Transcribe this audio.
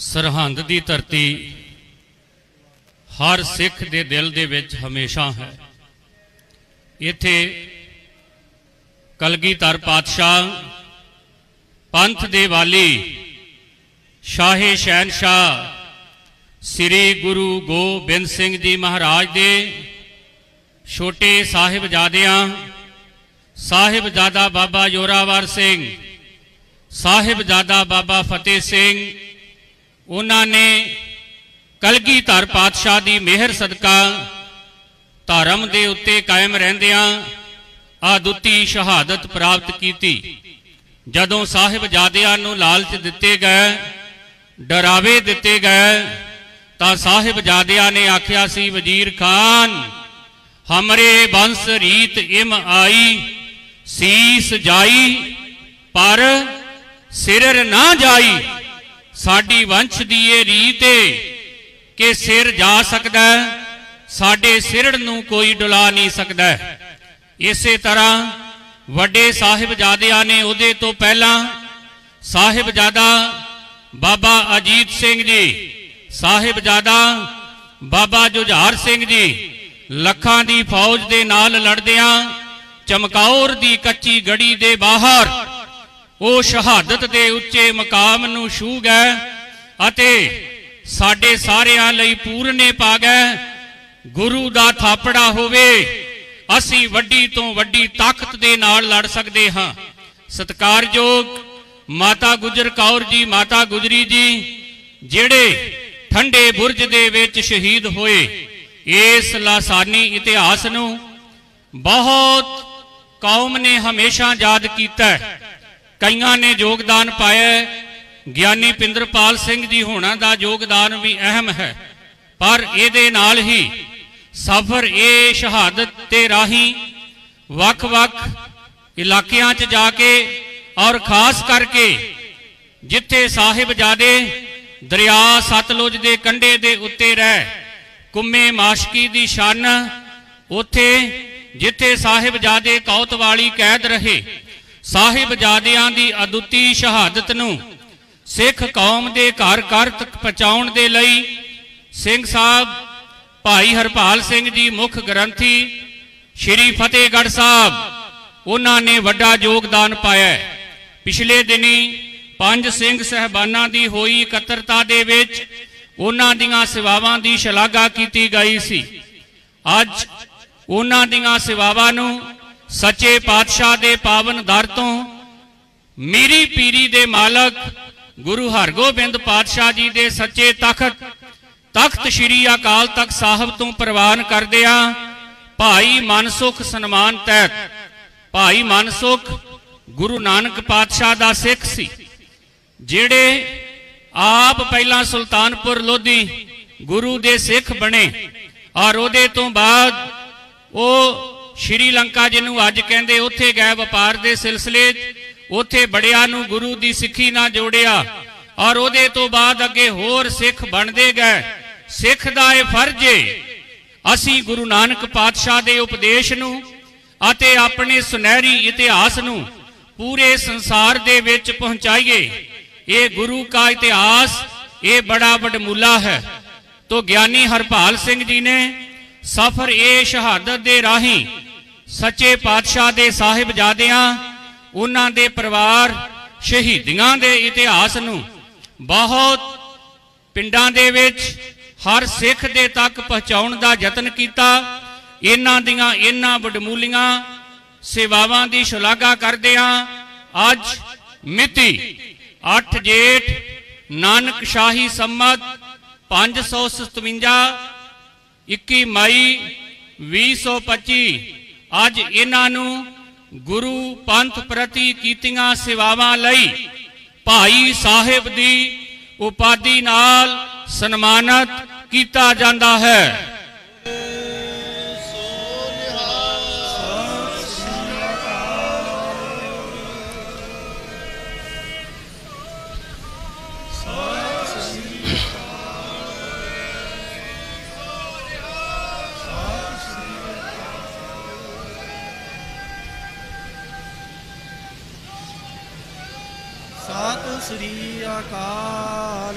ਸਰਹੰਦ ਦੀ ਧਰਤੀ ਹਰ ਸਿੱਖ ਦੇ ਦਿਲ ਦੇ ਵਿੱਚ ਹਮੇਸ਼ਾ ਹੈ। ਇੱਥੇ ਕਲਗੀਧਰ ਪਾਤਸ਼ਾਹ, ਪੰਥ ਦੇ ਵਾਲੀ ਸ਼ਾਹੇ ਸ਼ਹਿਨशाह ਸ੍ਰੀ ਗੁਰੂ ਗੋਬਿੰਦ ਸਿੰਘ ਜੀ ਮਹਾਰਾਜ ਦੇ ਛੋਟੇ ਸਾਹਿਬਜ਼ਾਦਿਆਂ, ਸਾਹਿਬਜ਼ਾਦਾ ਬਾਬਾ ਜੋਰਾਵਰ ਸਿੰਘ, ਸਾਹਿਬਜ਼ਾਦਾ ਬਾਬਾ ਫਤਿਹ ਸਿੰਘ ਉਹਨਾਂ ਨੇ ਕਲਗੀਧਰ ਪਾਤਸ਼ਾਹ ਦੀ ਮਿਹਰ ਸਦਕਾ ਧਰਮ ਦੇ ਉੱਤੇ ਕਾਇਮ ਰਹਿੰਦਿਆਂ ਆਦੁੱਤੀ ਸ਼ਹਾਦਤ ਪ੍ਰਾਪਤ ਕੀਤੀ। ਜਦੋਂ ਸਾਹਿਬਜ਼ਾਦਿਆਂ ਨੂੰ ਲਾਲਚ ਦਿੱਤੇ ਗਏ, ਡਰਾਵੇ ਦਿੱਤੇ ਗਏ, ਤਾਂ ਸਾਹਿਬਜ਼ਾਦਿਆਂ ਨੇ ਆਖਿਆ ਸੀ, ਵਜ਼ੀਰ ਖਾਨ, ਹਮਰੇ ਬੰਸ ਰੀਤ ਇਮ ਆਈ, ਸੀਸ ਜਾਈ, ਪਰ ਸਿਰ ਨਾ ਜਾਈ। ਸਾਡੀ ਵੰਸ਼ ਦੀ ਇਹ ਰੀਤ ਏ ਕਿ ਸਿਰ ਜਾ ਸਕਦਾ ਸਾਡੇ ਸਿਰੜ ਨੂੰ ਕੋਈ ਡੁਲਾ ਨਹੀਂ ਸਕਦਾ ਇਸੇ ਤਰ੍ਹਾਂ ਵੱਡੇ ਸਾਹਿਬਜ਼ਾਦਿਆਂ ਨੇ ਉਹਦੇ ਤੋਂ ਪਹਿਲਾਂ ਸਾਹਿਬਜ਼ਾਦਾ ਬਾਬਾ ਅਜੀਤ ਸਿੰਘ ਜੀ ਸਾਹਿਬਜ਼ਾਦਾ ਬਾਬਾ ਜੁਝਾਰ ਸਿੰਘ ਜੀ ਲੱਖਾਂ ਦੀ ਫੌਜ ਦੇ ਨਾਲ ਲੜਦਿਆਂ ਚਮਕੌਰ ਦੀ ਕੱਚੀ ਗੜੀ ਦੇ ਬਾਹਰ ਉਹ ਸ਼ਹਾਦਤ ਦੇ ਉੱਚੇ ਮਕਾਮ ਨੂੰ ਛੂ ਗਏ ਅਤੇ ਸਾਡੇ ਸਾਰਿਆਂ ਲਈ ਪੂਰਨੇ ਪਾ ਗਏ ਗੁਰੂ ਦਾ ਥਾਪੜਾ ਹੋਵੇ, ਅਸੀਂ ਵੱਡੀ ਤੋਂ ਵੱਡੀ ਤਾਕਤ ਦੇ ਨਾਲ ਲੜ ਸਕਦੇ ਹਾਂ ਸਤਿਕਾਰਯੋਗ ਮਾਤਾ ਗੁਜਰ ਕੌਰ ਜੀ, ਮਾਤਾ ਗੁਜਰੀ ਜੀ, ਜਿਹੜੇ ਠੰਡੇ ਬੁਰਜ ਦੇ ਵਿੱਚ ਸ਼ਹੀਦ ਹੋਏ ਇਸ ਲਾਸਾਨੀ ਇਤਿਹਾਸ ਨੂੰ ਬਹੁਤ ਕੌਮ ਨੇ ਹਮੇਸ਼ਾ ਯਾਦ ਕੀਤਾ ਹੈ। ਕਈਆਂ ਨੇ ਯੋਗਦਾਨ ਪਾਇਆ ਗਿਆਨੀ ਪਿੰਦਰਪਾਲ ਸਿੰਘ ਜੀ ਹੋਣਾ ਦਾ ਯੋਗਦਾਨ ਵੀ ਅਹਿਮ ਹੈ। ਪਰ ਇਹਦੇ ਨਾਲ ਹੀ ਸਫਰ ਇਹ ਸ਼ਹਾਦਤ ਤੇ ਰਾਹੀਂ ਵੱਖ-ਵੱਖ ਇਲਾਕਿਆਂ 'ਚ ਜਾ ਕੇ ਔਰ ਖਾਸ ਕਰਕੇ ਜਿੱਥੇ ਸਾਹਿਬਜ਼ਾਦੇ ਦਰਿਆ ਸਤਲੁਜ ਦੇ ਕੰਢੇ ਦੇ ਉੱਤੇ ਰਹਿ ਕੁੰਮੇ ਮਾਸ਼ਕੀ ਦੀ ਸ਼ਾਨ ਉੱਥੇ ਜਿੱਥੇ ਸਾਹਿਬਜ਼ਾਦੇ ਕੌਤਵਾਲੀ ਕੈਦ ਰਹੇ ਸਾਹਿਬਜ਼ਾਦਿਆਂ ਦੀ ਅਦੁੱਤੀ ਸ਼ਹਾਦਤ ਨੂੰ ਸਿੱਖ ਕੌਮ ਦੇ ਘਰ ਘਰ ਤੱਕ ਪਹੁੰਚਾਉਣ ਦੇ ਲਈ ਸਿੰਘ ਸਾਹਿਬ ਭਾਈ ਹਰਪਾਲ ਸਿੰਘ ਜੀ ਮੁੱਖ ਗ੍ਰੰਥੀ ਸ਼੍ਰੀ ਫਤਿਹਗੜ੍ਹ ਸਾਹਿਬ, ਉਹਨਾਂ ਨੇ ਵੱਡਾ ਯੋਗਦਾਨ ਪਾਇਆ ਪਿਛਲੇ ਦਿਨੀ ਪੰਜ ਸਿੰਘ ਸਹਿਬਾਨਾਂ ਦੀ ਹੋਈ ਇਕੱਤਰਤਾ ਦੇ ਵਿੱਚ ਉਹਨਾਂ ਦੀਆਂ ਸੇਵਾਵਾਂ ਦੀ ਸ਼ਲਾਘਾ ਕੀਤੀ ਗਈ ਸੀ। ਅੱਜ ਉਹਨਾਂ ਦੀਆਂ ਸੇਵਾਵਾਂ ਨੂੰ ਸੱਚੇ ਪਾਤਸ਼ਾਹ ਦੇ ਪਾਵਨ ਦਰ ਤੋਂ ਮੀਰੀ ਪੀਰੀ ਦੇ ਮਾਲਕ ਗੁਰੂ ਹਰਗੋਬਿੰਦ ਪਾਤਸ਼ਾਹ ਜੀ ਦੇ ਸੱਚੇ ਤਖਤ ਤਖਤ ਸ੍ਰੀ ਅਕਾਲ ਤਖਤ ਸਾਹਿਬ ਤੋਂ ਪ੍ਰਵਾਨ ਕਰਦਿਆਂ ਭਾਈ ਮਨਸੁਖ ਸਨਮਾਨ ਤਹਿਤ। ਭਾਈ ਮਨਸੁਖ ਗੁਰੂ ਨਾਨਕ ਪਾਤਸ਼ਾਹ ਦਾ ਸਿੱਖ ਸੀ, ਜਿਹੜੇ ਆਪ ਪਹਿਲਾਂ ਸੁਲਤਾਨਪੁਰ ਲੋਧੀ ਗੁਰੂ ਦੇ ਸਿੱਖ ਬਣੇ ਔਰ ਉਹਦੇ ਤੋਂ ਬਾਅਦ ਉਹ ਸ਼੍ਰੀਲੰਕਾ ਜਿਹਨੂੰ ਅੱਜ ਕਹਿੰਦੇ ਉੱਥੇ ਗਏ ਵਪਾਰ ਦੇ ਸਿਲਸਿਲੇ ਉੱਥੇ ਬੜਿਆਂ ਨੂੰ ਗੁਰੂ ਦੀ ਸਿੱਖੀ ਨਾਲ ਜੋੜਿਆ ਔਰ ਉਹਦੇ ਤੋਂ ਬਾਅਦ ਅੱਗੇ ਹੋਰ ਸਿੱਖ ਬਣਦੇ ਗਏ। ਸਿੱਖ ਦਾ ਇਹ ਫਰਜ਼ ਏ, ਅਸੀਂ ਗੁਰੂ ਨਾਨਕ ਪਾਤਸ਼ਾਹ ਦੇ ਉਪਦੇਸ਼ ਨੂੰ ਅਤੇ ਆਪਣੇ ਸੁਨਹਿਰੀ ਇਤਿਹਾਸ ਨੂੰ ਪੂਰੇ ਸੰਸਾਰ ਦੇ ਵਿੱਚ ਪਹੁੰਚਾਈਏ। ਇਹ ਗੁਰੂ ਦਾ ਇਤਿਹਾਸ, ਇਹ ਬੜਾ ਵਡਮੁੱਲਾ ਹੈ। ਤੋ ਗਿਆਨੀ ਹਰਪਾਲ ਸਿੰਘ ਜੀ ਨੇ ਸਫਰ ਇਹ ਸ਼ਹਾਦਤ ਦੇ ਰਾਹੀਂ ਸੱਚੇ ਪਾਤਸ਼ਾਹ ਦੇ ਸਾਹਿਬਜ਼ਾਦਿਆਂ ਉਹਨਾਂ ਦੇ ਪਰਿਵਾਰ, ਸ਼ਹੀਦੀਆਂ ਦੇ ਇਤਿਹਾਸ ਨੂੰ ਬਹੁਤ ਪਿੰਡਾਂ ਦੇ ਵਿੱਚ, ਹਰ ਸਿੱਖ ਦੇ ਤੱਕ ਪਹੁੰਚਾਉਣ ਦਾ ਯਤਨ ਕੀਤਾ। ਇਹਨਾਂ ਦੀਆਂ ਇਹਨਾਂ ਵਡਮੂਲੀਆਂ ਸੇਵਾਵਾਂ ਦੀ ਸ਼ਲਾਘਾ ਕਰਦਿਆਂ ਅੱਜ ਮਿਤੀ 8 ਜੇਠ ਨਾਨਕ ਸ਼ਾਹੀ ਸੰਮਤ 557 21 ਮਈ 2025 ਅੱਜ ਇਹਨਾਂ ਨੂੰ ਗੁਰੂ ਪੰਥ ਪ੍ਰਤੀ ਕੀਤੀਆਂ ਸੇਵਾਵਾਂ ਲਈ ਭਾਈ ਸਾਹਿਬ ਦੀ ਉਪਾਧੀ ਨਾਲ ਸਨਮਾਨਿਤ ਕੀਤਾ ਜਾਂਦਾ ਹੈ। ਸ੍ਰੀ ਅਕਾਲ।